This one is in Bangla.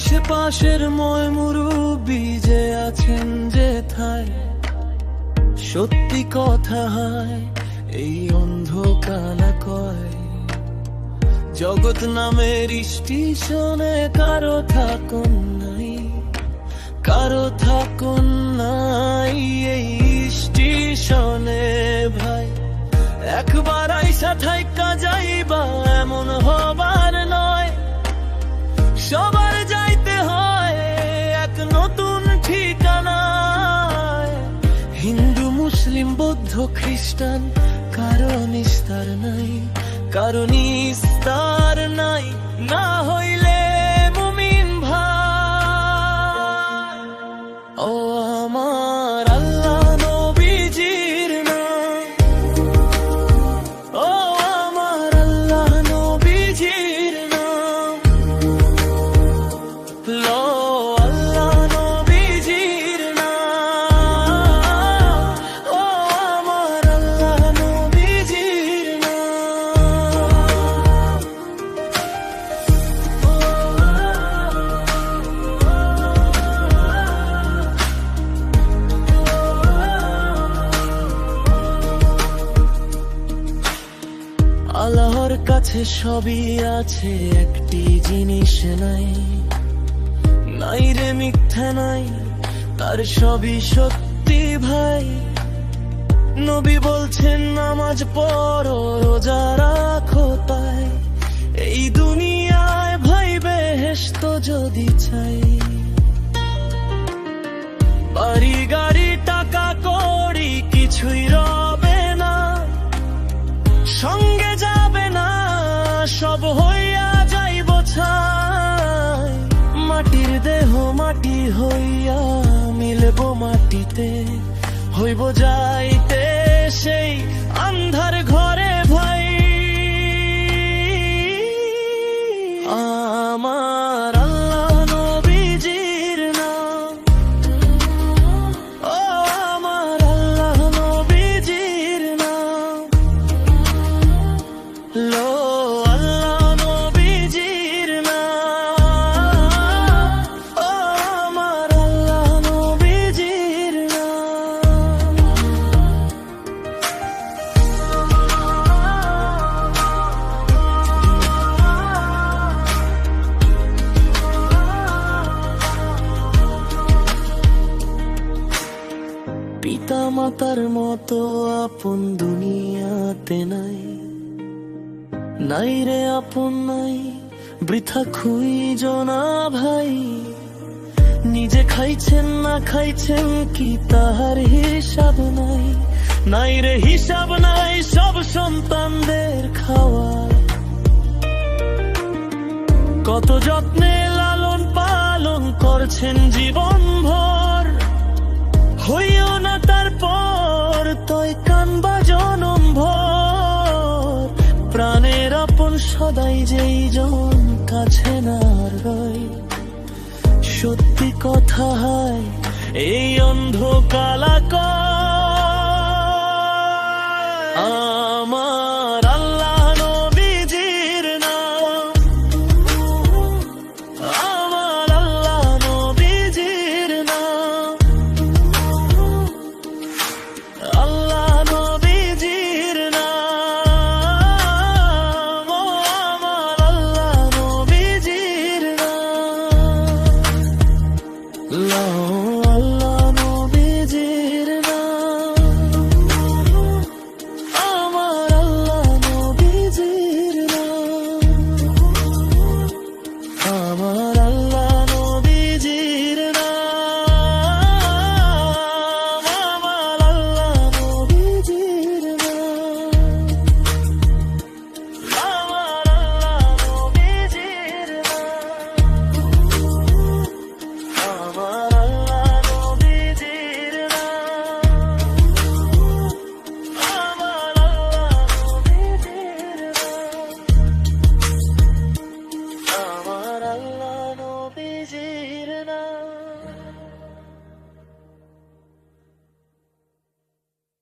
আশেপাশের ময় মুরুবি যে আছেন যে থায় সত্যি কথা হয়, এই অন্ধকালা জগৎ নামের স্টেশনে কারও থাকুন নাই, কারও থাকুন নাই এই স্টেশনে ভাই। একবার খ্রিস্টান কারণ নিস্তার নাই কারণ নিস্তার নাই না হইলে কাছে সবই আছে, একটি জিনিস নাই। নাই রে মিথ্যা নাই, তার সবই সত্যি ভাই। নবী বলছেন, নামাজ পড়ো, রোজা ছাই মাটির দেহ মাটি হইয়া মিলব মাটিতে হইব যাইতে পিতা মাতার মতো আপন দুনিয়াতে নাই। নাই রে আপন নাই, বৃথা খুই জনা ভাই। নিজে খাইছেন না খাইছেন কি তাহার হিসাব নাই। নাই রে হিসাব নাই, সব সন্তানদের খাওয়া। কত যত্নে লালন পালন করছেন জীবন ভর তয় কানবা জনম ভর। প্রাণের আপন সদাই যেই জন কাছে না রয়। সত্যি কথা হয়, এই অন্ধকালা আমার